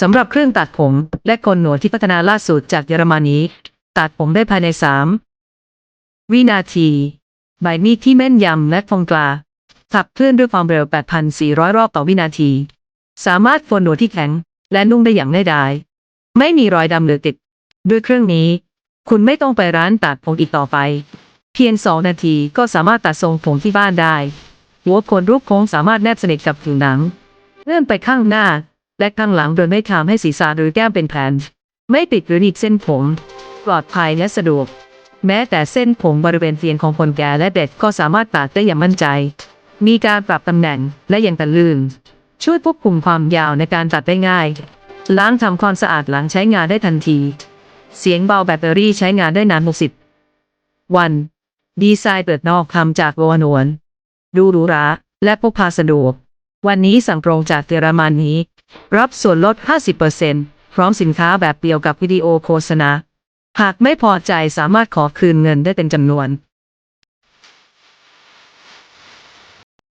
สำหรับเครื่องตัดผมและโกนหนวดที่พัฒนาล่าสุดจากเยอรมนี ตัดผมได้ภายใน3วินาทีใบมีดที่แม่นยำและคมกลาขับเคลื่อนด้วยความเร็ว 8,400 รอบต่อวินาที สามารถโกนหนวดที่แข็ง และนุ่งได้อย่างง่ายดายไม่มีรอยดำหรือติด ด้วยเครื่องนี้ คุณไม่ต้องไปร้านตัดผมอีกต่อไป เพียง2นาทีก็สามารถตัดทรงผมที่บ้านได้ หัวโคนรูปโค้งสามารถแนบสนิทกับผิวหนัง เลื่อนไปข้างหน้า และข้างหลังโดยไม่ทำให้ศีรษะหรือแก้มเป็นแผ่นไม่ปิดหรือหนีบเส้นผม ปลอดภัยและสะดวก แม้แต่เส้นผมบริเวณเตียงของคนแก่และเด็กก็สามารถตัดได้อย่างมั่นใจ มีการปรับตำแหน่งและยังตัดลื่นช่วยควบคุมความยาวในการตัดได้ง่าย ล้างทำความสะอาดหลังใช้งานได้ทันที เสียงเบาแบตเตอรี่ใช้งานได้นาน 60 วัน ดีไซน์เปิดนอกทำจากโลหะนวลดูหรูหราและพกพาสะดวก วันนี้สั่งตรงจากเยอรมนนี้ รับส่วนลด 50%พร้อมสินค้าแบบเดียวกับวิดีโอโฆษณา หากไม่พอใจสามารถขอคืนเงินได้เป็นจำนวน